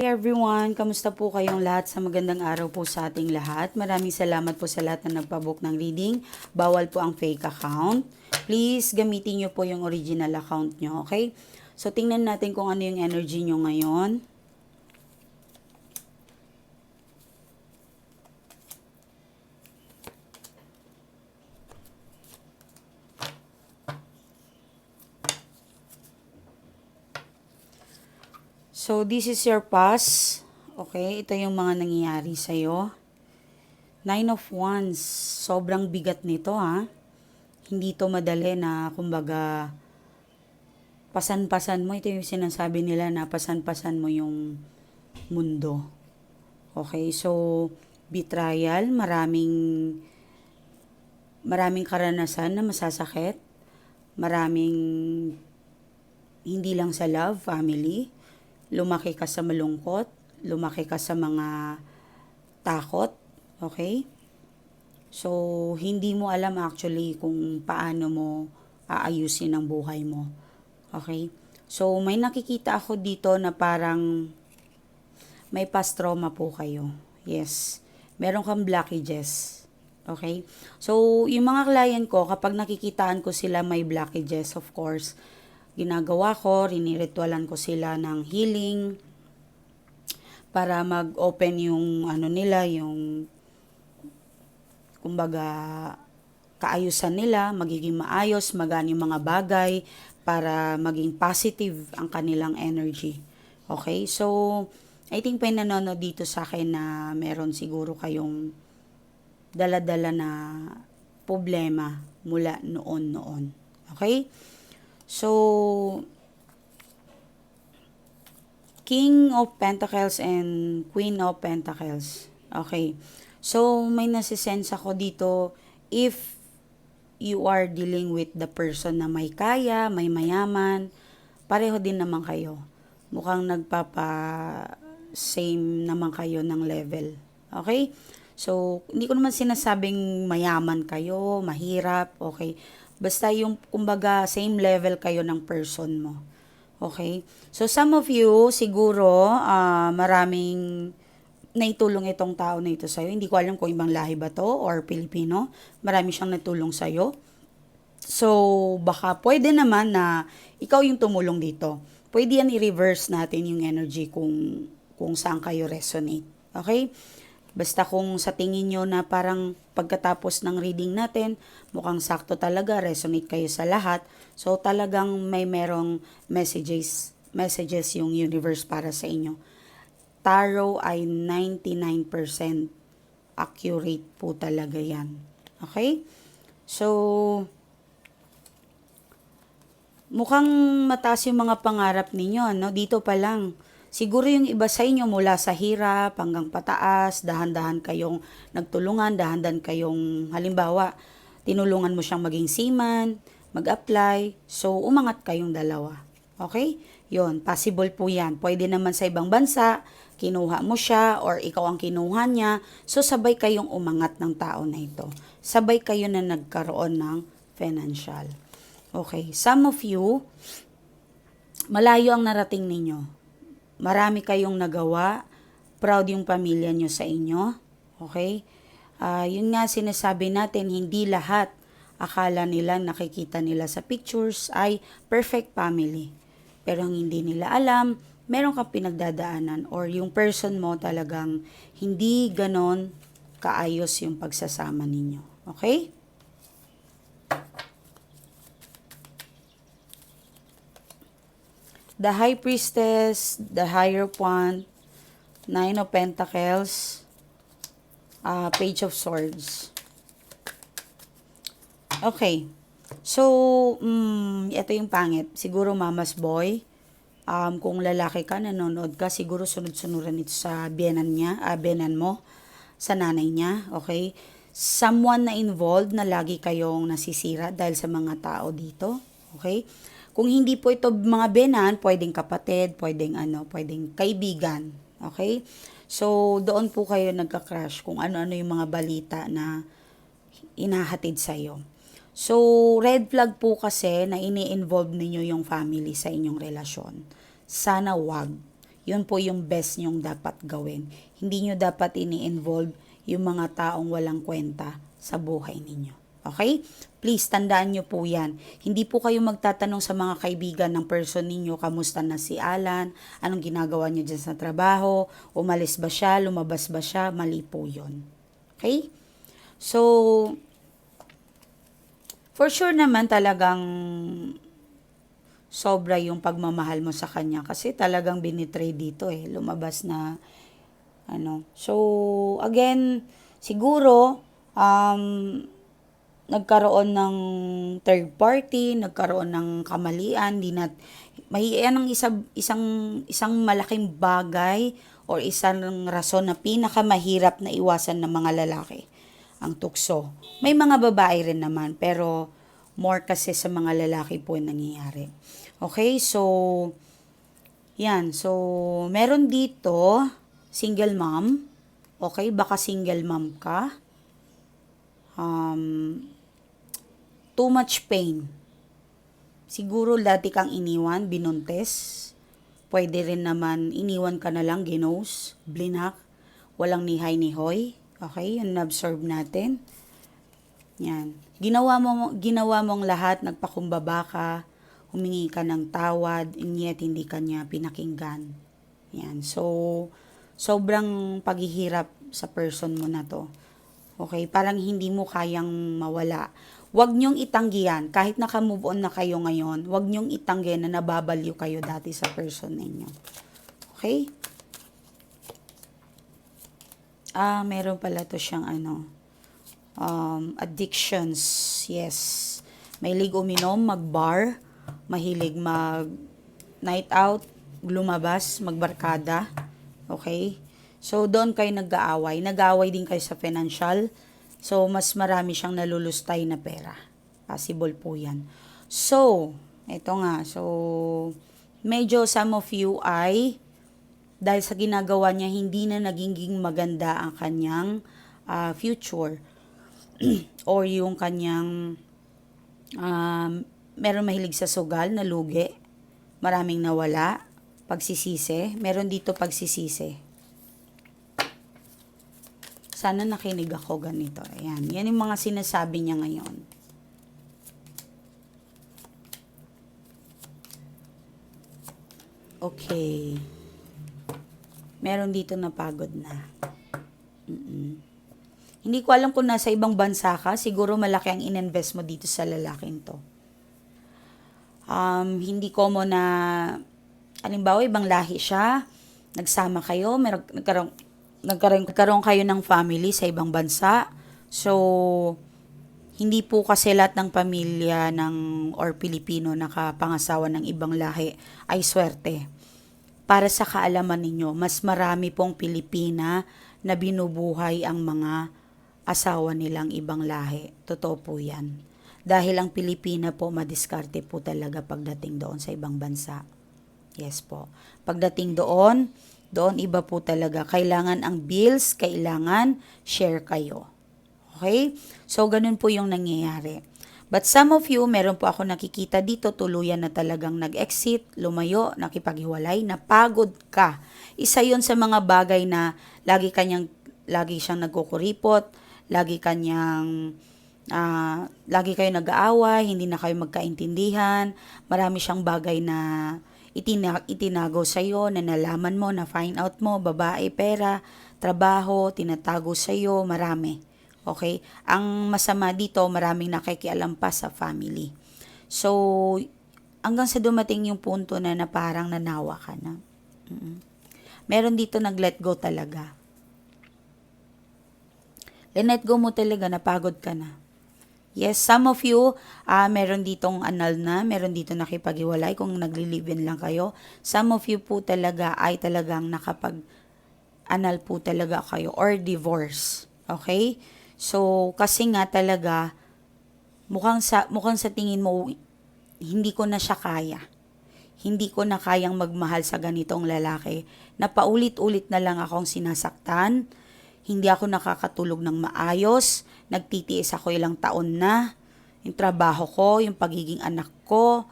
Hey everyone, kamusta po kayong lahat sa magandang araw po sa ating lahat. Maraming salamat po sa lahat na nagpabook ng reading. Bawal po ang fake account. Please gamitin nyo po yung original account nyo, okay? So tingnan natin kung ano yung energy nyo ngayon. So, this is your past. Okay, ito yung mga nangyayari sa'yo. Nine of Wands. Sobrang bigat nito, ha? Hindi to madali na, kumbaga, pasan-pasan mo. Ito yung sinasabi nila na pasan-pasan mo yung mundo. Okay, so, betrayal, maraming, maraming karanasan na masasakit. Maraming, hindi lang sa love, family, lumaki ka sa malungkot, lumaki ka sa mga takot, okay? So, hindi mo alam actually kung paano mo aayusin ang buhay mo. Okay? So, may nakikita ako dito na parang may past trauma po kayo. Yes. Meron kang blockages. Okay? So, yung mga client ko, kapag nakikitaan ko sila may blockages, of course, ginagawa ko, riniritualan ko sila ng healing para mag-open yung ano nila, yung kumbaga kaayusan nila, magiging maayos, magaan yung mga bagay para maging positive ang kanilang energy. Okay? So, I think may nanonood dito sa akin na meron siguro kayong dala-dala na problema mula noon-noon. Okay? So, King of Pentacles and Queen of Pentacles. Okay. So, may nasisense ako dito if you are dealing with the person na may kaya, may mayaman, pareho din naman kayo. Mukhang nagpapa same naman kayo ng level. Okay? So, hindi ko naman sinasabing mayaman kayo, mahirap, okay? Basta yung, kumbaga, same level kayo ng person mo. Okay? So, some of you, siguro, uh, maraming naitulong itong tao na ito sa'yo. Hindi ko alam kung ibang lahi ba to or Pilipino. Marami siyang natulong sa'yo. So, baka pwede naman na ikaw yung tumulong dito. Pwede yan i-reverse natin yung energy kung, kung saan kayo resonate. Okay? Basta kung sa tingin nyo na parang pagkatapos ng reading natin, mukhang sakto talaga, resonate kayo sa lahat. So talagang may merong messages, messages yung universe para sa inyo. Tarot ay 99% accurate po talaga yan. Okay? So, mukhang mataas yung mga pangarap ninyo, no? Dito pa lang, Siguro yung iba sa inyo mula sa hirap hanggang pataas, dahan-dahan kayong nagtulungan, dahan-dahan kayong halimbawa, tinulungan mo siyang maging seaman, mag-apply, so umangat kayong dalawa. Okay? Yon, possible po yan. Pwede naman sa ibang bansa, kinuha mo siya or ikaw ang kinuha niya, so sabay kayong umangat ng tao na ito. Sabay kayo na nagkaroon ng financial. Okay, some of you, malayo ang narating ninyo Marami kayong nagawa. Proud yung pamilya nyo sa inyo. Okay? Uh, yun nga sinasabi natin, hindi lahat akala nila, nakikita nila sa pictures ay perfect family. Pero ang hindi nila alam, meron kang pinagdadaanan or yung person mo talagang hindi ganon kaayos yung pagsasama ninyo. Okay? The High Priestess, the Hierophant, Nine of Pentacles, uh, Page of Swords. Okay. So, um, ito yung pangit. Siguro mama's boy. Um, kung lalaki ka, nanonood ka, siguro sunod-sunuran ito sa biyanan niya, uh, biyanan mo, sa nanay niya, okay? Someone na involved na lagi kayong nasisira dahil sa mga tao dito, okay? Kung hindi po ito mga benan, pwedeng kapatid, pwedeng ano, pwedeng kaibigan. Okay? So, doon po kayo nagka-crush kung ano-ano yung mga balita na inahatid sa'yo. So, red flag po kasi na ini-involve ninyo yung family sa inyong relasyon. Sana wag. yun po yung best nyong dapat gawin. Hindi nyo dapat ini-involve yung mga taong walang kwenta sa buhay ninyo. Okay? Please, tandaan nyo po yan. Hindi po kayo magtatanong sa mga kaibigan ng person ninyo, kamusta na si Alan, anong ginagawa niya dyan sa trabaho, umalis ba siya, lumabas ba siya, mali po yun. Okay? So, for sure naman talagang sobra yung pagmamahal mo sa kanya kasi talagang binitray dito eh, lumabas na ano. So, again, siguro, um, nagkaroon ng third party, nagkaroon ng kamalian, di na may yan ang isa, isang isang malaking bagay or isang rason na pinakamahirap na iwasan ng mga lalaki ang tukso. May mga babae rin naman pero more kasi sa mga lalaki po yung nangyayari. Okay, so yan, so meron dito single mom. Okay, baka single mom ka. Um, too much pain. Siguro dati kang iniwan, binuntes. Pwede rin naman iniwan ka na lang, ginos, blinak, walang nihay ni hoy. Okay, yun na-absorb natin. Yan. Ginawa mo ginawa mong lahat, nagpakumbaba ka, humingi ka ng tawad, and yet hindi ka niya pinakinggan. Yan. So, sobrang paghihirap sa person mo na to. Okay, parang hindi mo kayang mawala. Huwag niyong itanggi yan. Kahit naka-move on na kayo ngayon, huwag niyong itanggi na nababaliw kayo dati sa person ninyo. Okay? Ah, meron pala to siyang ano, um, addictions. Yes. Mahilig uminom, mag-bar, mahilig mag night out, lumabas, magbarkada. Okay? So, doon kayo nag-aaway. Nag-aaway din kayo sa financial. So, mas marami siyang nalulustay na pera. Possible po yan. So, ito nga. So, medyo some of you ay, dahil sa ginagawa niya, hindi na naging maganda ang kanyang uh, future. or yung kanyang, um, meron mahilig sa sugal, na lugi. Maraming nawala. Pagsisisi. Meron dito pagsisisi sana nakinig ako ganito. Ayan. Yan yung mga sinasabi niya ngayon. Okay. Meron dito na pagod na. Mm-mm. Hindi ko alam kung nasa ibang bansa ka. Siguro malaki ang ininvest mo dito sa lalaking to. Um, hindi ko mo na, alimbawa, ibang lahi siya. Nagsama kayo, meron, nagkaroon, nagkaroon, kayo ng family sa ibang bansa. So, hindi po kasi lahat ng pamilya ng or Pilipino nakapangasawa ng ibang lahi ay swerte. Para sa kaalaman ninyo, mas marami pong Pilipina na binubuhay ang mga asawa nilang ibang lahi. Totoo po yan. Dahil ang Pilipina po madiskarte po talaga pagdating doon sa ibang bansa. Yes po. Pagdating doon, doon iba po talaga. Kailangan ang bills, kailangan share kayo. Okay? So, ganun po yung nangyayari. But some of you, meron po ako nakikita dito, tuluyan na talagang nag-exit, lumayo, nakipaghiwalay, napagod ka. Isa yon sa mga bagay na lagi kanyang, lagi siyang nagkukuripot, lagi kanyang, uh, lagi kayo nag-aaway, hindi na kayo magkaintindihan, marami siyang bagay na itina- itinago sa iyo, na nalaman mo, na find out mo, babae, pera, trabaho, tinatago sa iyo, marami. Okay? Ang masama dito, maraming nakikialam pa sa family. So, hanggang sa dumating yung punto na, na parang nanawa ka na. Mm-hmm. Meron dito nag-let go talaga. Let go mo talaga, napagod ka na. Yes, some of you, uh, meron ditong anal na, meron dito nakipag-iwalay kung nagli-live-in lang kayo. Some of you po talaga ay talagang nakapag anal po talaga kayo or divorce. Okay? So, kasi nga talaga, mukhang sa, mukhang sa tingin mo, hindi ko na siya kaya. Hindi ko na kayang magmahal sa ganitong lalaki na paulit-ulit na lang akong sinasaktan, hindi ako nakakatulog ng maayos, nagtitiis ako ilang taon na, yung trabaho ko, yung pagiging anak ko,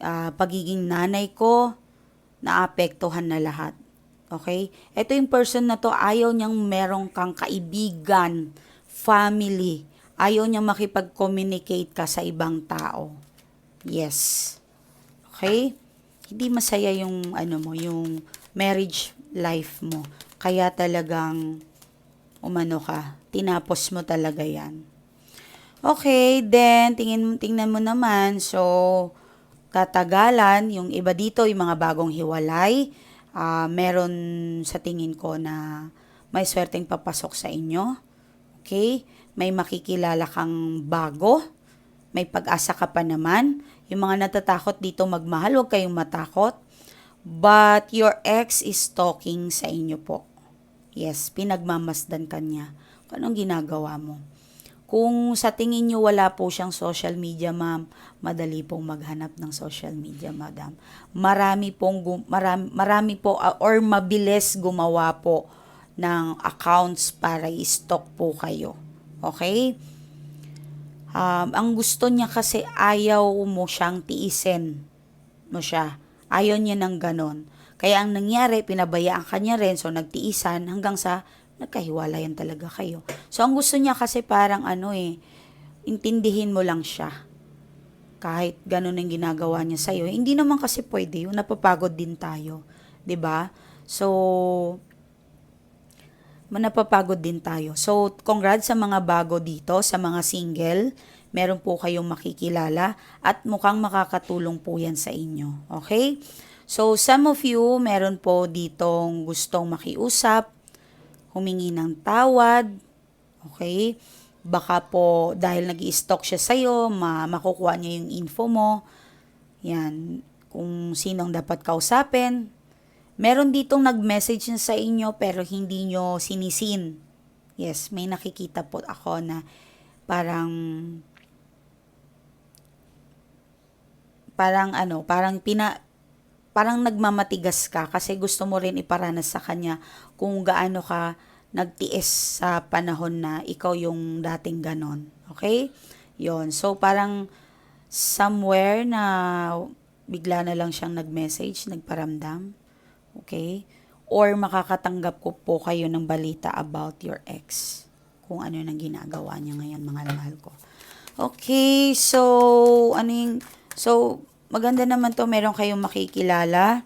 uh, pagiging nanay ko, naapektuhan na lahat. Okay? Ito yung person na to, ayaw niyang merong kang kaibigan, family. Ayaw niyang makipag-communicate ka sa ibang tao. Yes. Okay? Hindi masaya yung ano mo, yung marriage life mo. Kaya talagang umano ka, tinapos mo talaga 'yan. Okay, then tingin tingnan mo naman. So tatagalan, yung iba dito, yung mga bagong hiwalay, ah, meron sa tingin ko na may swerteng papasok sa inyo. Okay? May makikilala kang bago. May pag-asa ka pa naman. Yung mga natatakot dito magmahal, huwag kayong matakot. But your ex is talking sa inyo po. Yes, pinagmamasdan ka niya. Anong ginagawa mo? Kung sa tingin nyo wala po siyang social media, ma'am, madali pong maghanap ng social media, madam. Marami pong, marami, marami po, uh, or mabilis gumawa po ng accounts para i-stock po kayo. Okay? Um, ang gusto niya kasi ayaw mo siyang tiisin mo siya. Ayaw niya ng ganon. Kaya ang nangyari, pinabayaan ka niya rin, so nagtiisan hanggang sa nagkahiwalayan talaga kayo. So ang gusto niya kasi parang ano eh, intindihin mo lang siya. Kahit ganon ang ginagawa niya sa'yo. Hindi naman kasi pwede yun, napapagod din tayo. 'di ba So, manapapagod din tayo. So, congrats sa mga bago dito, sa mga single. Meron po kayong makikilala at mukhang makakatulong po yan sa inyo. Okay? So, some of you, meron po ditong gustong makiusap, humingi ng tawad. Okay? Baka po dahil nag stalk siya sa'yo, ma makukuha niya yung info mo. Yan. Kung sinong dapat kausapin, Meron ditong nag-message na sa inyo pero hindi nyo sinisin. Yes, may nakikita po ako na parang parang ano, parang pina parang nagmamatigas ka kasi gusto mo rin iparanas sa kanya kung gaano ka nagtiis sa panahon na ikaw yung dating ganon. Okay? Yon. So, parang somewhere na bigla na lang siyang nag-message, nagparamdam. Okay? Or makakatanggap ko po kayo ng balita about your ex. Kung ano nang ginagawa niya ngayon, mga mahal ko. Okay, so, ano yung, so, maganda naman to, meron kayong makikilala.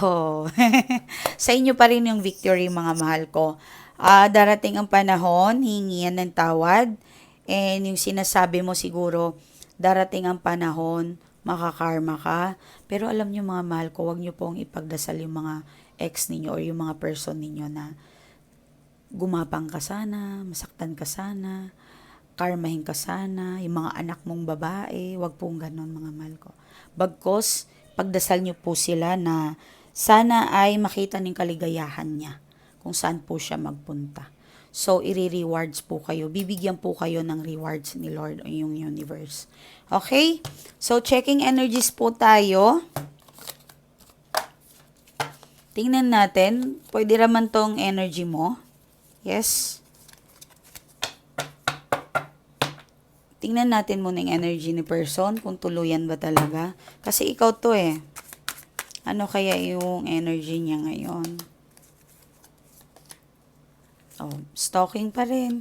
Oh, sa inyo pa rin yung victory, mga mahal ko. Ah, darating ang panahon, hingi yan ng tawad. And yung sinasabi mo siguro, darating ang panahon, makakarma ka. Pero alam nyo mga mahal ko, wag nyo pong ipagdasal yung mga ex ninyo or yung mga person ninyo na gumapang ka sana, masaktan ka sana, karmahin ka sana, yung mga anak mong babae, wag pong ganon mga mahal ko. Bagkos, pagdasal nyo po sila na sana ay makita ng kaligayahan niya kung saan po siya magpunta. So, i-rewards po kayo. Bibigyan po kayo ng rewards ni Lord o yung universe. Okay? So, checking energies po tayo. Tingnan natin. Pwede raman tong energy mo. Yes. Tingnan natin muna yung energy ni person, kung tuluyan ba talaga. Kasi ikaw to eh. Ano kaya yung energy niya ngayon? Oh, stalking pa rin.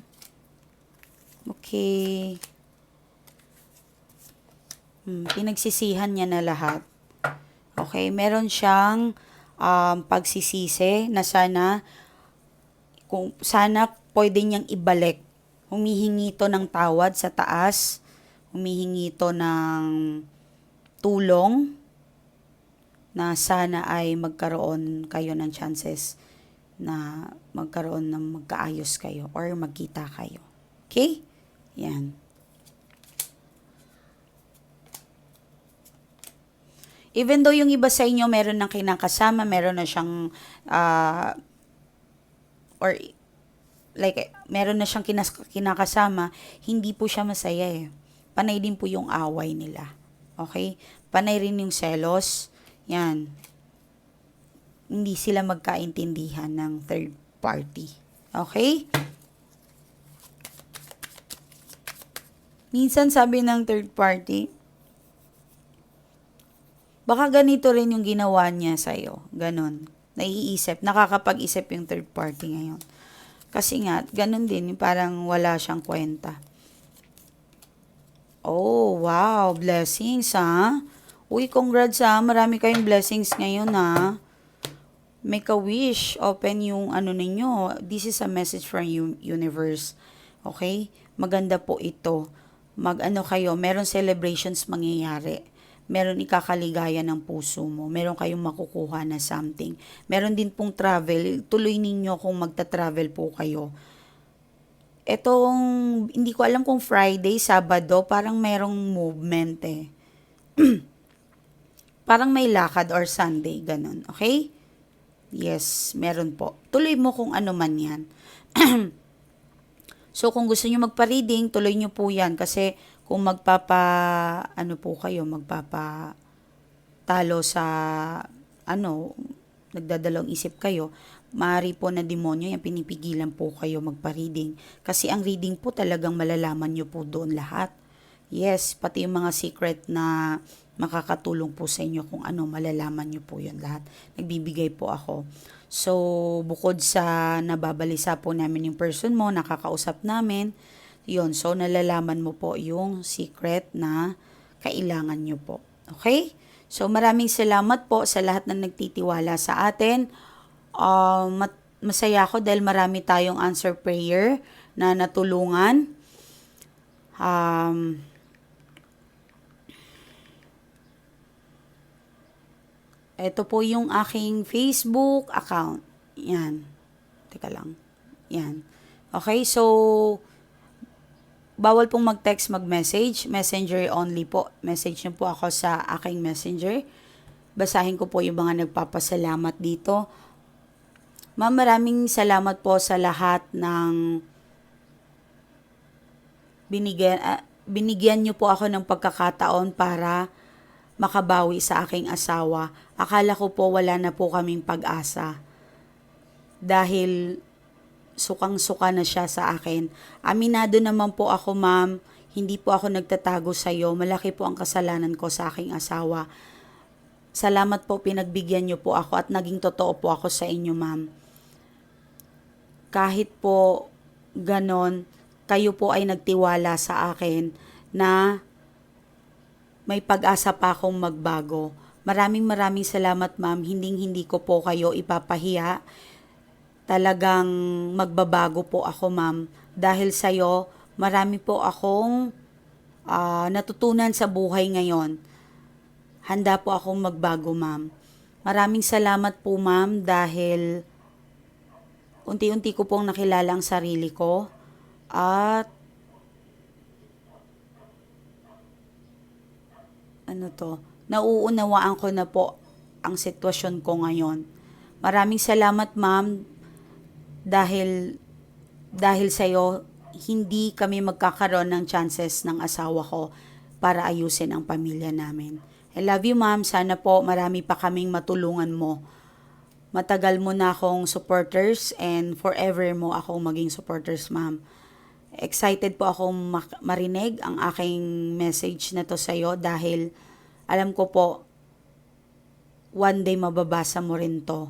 Okay. Hmm, pinagsisihan niya na lahat. Okay, meron siyang um, pagsisisi na sana kung sana pwede niyang ibalik. Humihingi to ng tawad sa taas. Humihingi to ng tulong na sana ay magkaroon kayo ng chances na magkaroon ng magkaayos kayo or magkita kayo. Okay? Yan. Even though yung iba sa inyo meron ng kinakasama, meron na siyang uh, or like meron na siyang kinas- kinakasama, hindi po siya masaya eh. Panay din po yung away nila. Okay? Panay rin yung selos. Yan hindi sila magkaintindihan ng third party. Okay? Minsan sabi ng third party, Baka ganito rin yung ginawa niya sa'yo. Ganon. Naiisip. Nakakapag-isip yung third party ngayon. Kasi nga, ganon din. Parang wala siyang kwenta. Oh, wow. Blessings, ha? Uy, congrats, ha? Marami kayong blessings ngayon, ha? Make a wish. Open yung ano ninyo. This is a message from you, universe. Okay? Maganda po ito. Mag-ano kayo, meron celebrations mangyayari meron ikakaligaya ng puso mo, meron kayong makukuha na something. Meron din pong travel, tuloy ninyo kung magta-travel po kayo. Etong, hindi ko alam kung Friday, Sabado, parang merong movement eh. parang may lakad or Sunday, ganun. Okay? Yes, meron po. Tuloy mo kung ano man yan. so, kung gusto nyo magpa-reading, tuloy nyo po yan kasi kung magpapa ano po kayo magpapa talo sa ano nagdadalawang isip kayo maaari po na demonyo yung pinipigilan po kayo magpa-reading. Kasi ang reading po talagang malalaman nyo po doon lahat. Yes pati yung mga secret na makakatulong po sa inyo kung ano malalaman nyo po yun lahat. Nagbibigay po ako. So bukod sa nababalisa po namin yung person mo nakakausap namin yon so nalalaman mo po yung secret na kailangan nyo po. Okay? So maraming salamat po sa lahat na nagtitiwala sa atin. Uh, mat- masaya ako dahil marami tayong answer prayer na natulungan. Um, ito po yung aking Facebook account. Yan. Teka lang. Yan. Okay, so bawal pong mag-text, mag-message. Messenger only po. Message niyo po ako sa aking messenger. Basahin ko po yung mga nagpapasalamat dito. Ma'am, maraming salamat po sa lahat ng binigyan, uh, binigyan niyo po ako ng pagkakataon para makabawi sa aking asawa. Akala ko po wala na po kaming pag-asa. Dahil sukang-suka na siya sa akin. Aminado naman po ako, ma'am. Hindi po ako nagtatago sa iyo. Malaki po ang kasalanan ko sa aking asawa. Salamat po pinagbigyan niyo po ako at naging totoo po ako sa inyo, ma'am. Kahit po ganon, kayo po ay nagtiwala sa akin na may pag-asa pa akong magbago. Maraming maraming salamat, ma'am. Hinding hindi ko po kayo ipapahiya talagang magbabago po ako, ma'am. Dahil sa'yo, marami po akong uh, natutunan sa buhay ngayon. Handa po akong magbago, ma'am. Maraming salamat po, ma'am, dahil unti-unti ko pong nakilala ang sarili ko. At ano to, nauunawaan ko na po ang sitwasyon ko ngayon. Maraming salamat, ma'am, dahil dahil sa iyo hindi kami magkakaroon ng chances ng asawa ko para ayusin ang pamilya namin. I love you ma'am, sana po marami pa kaming matulungan mo. Matagal mo na akong supporters and forever mo akong maging supporters ma'am. Excited po akong marinig ang aking message na to sa iyo dahil alam ko po one day mababasa mo rin to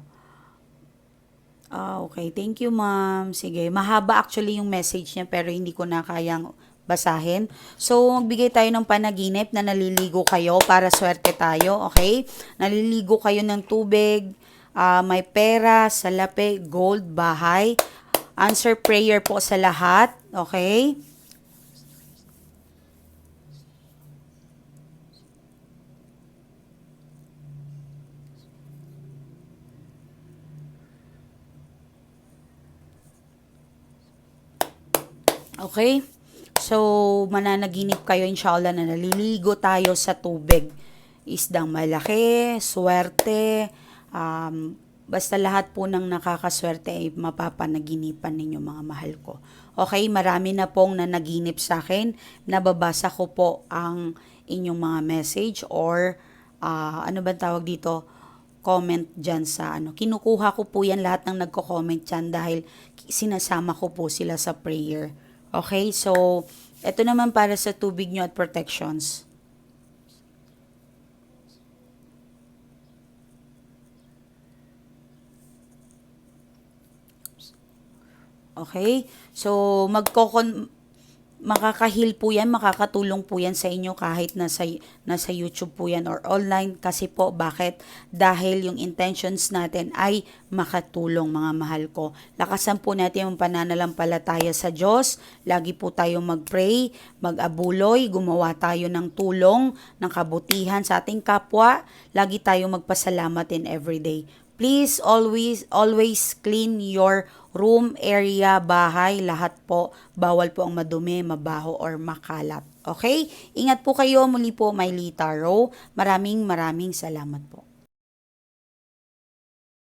Ah, okay. Thank you, ma'am. Sige. Mahaba actually yung message niya pero hindi ko na kayang basahin. So, magbigay tayo ng panaginip na naliligo kayo para swerte tayo, okay? Naliligo kayo ng tubig, uh, may pera, salapi, gold, bahay. Answer prayer po sa lahat, okay? Okay? So, mananaginip kayo inshallah na naliligo tayo sa tubig. Isdang malaki, swerte, um, basta lahat po ng nakakaswerte ay mapapanaginipan ninyo mga mahal ko. Okay, marami na pong nanaginip sa akin. Nababasa ko po ang inyong mga message or uh, ano ba tawag dito? comment dyan sa ano. Kinukuha ko po yan lahat ng nagko-comment dyan dahil sinasama ko po sila sa prayer. Okay, so ito naman para sa tubig nyo at protections. Okay? So, magkokon makakahil po yan, makakatulong po yan sa inyo kahit nasa, nasa YouTube po yan or online. Kasi po, bakit? Dahil yung intentions natin ay makatulong mga mahal ko. Lakasan po natin yung pananalampalataya sa Diyos. Lagi po tayong mag-pray, mag-abuloy, gumawa tayo ng tulong, ng kabutihan sa ating kapwa. Lagi tayong magpasalamat in everyday. Please always always clean your room, area, bahay, lahat po. Bawal po ang madumi, mabaho or makalat. Okay? Ingat po kayo. Muli po, Miley Taro. Maraming maraming salamat po.